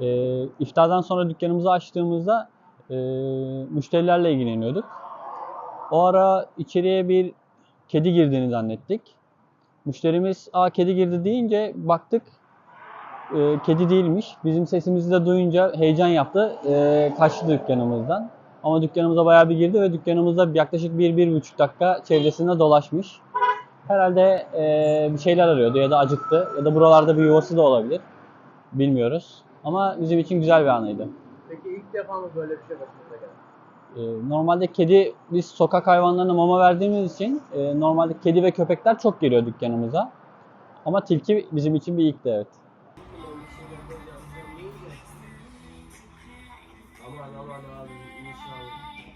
E, iftardan sonra dükkanımızı açtığımızda e, müşterilerle ilgileniyorduk. O ara içeriye bir kedi girdiğini zannettik. Müşterimiz aa kedi girdi deyince baktık e, kedi değilmiş. Bizim sesimizi de duyunca heyecan yaptı. E, kaçtı dükkanımızdan. Ama dükkanımıza bayağı bir girdi ve dükkanımızda yaklaşık 1-1,5 dakika çevresinde dolaşmış. Herhalde e, bir şeyler arıyordu ya da acıktı ya da buralarda bir yuvası da olabilir. Bilmiyoruz. Ama bizim için güzel bir anıydı. Peki ilk defa mı böyle bir şey başınıza geldi? Ee, normalde kedi, biz sokak hayvanlarına mama verdiğimiz için e, normalde kedi ve köpekler çok geliyor dükkanımıza. Ama tilki bizim için bir ilkti evet. Aman aman abi inşallah.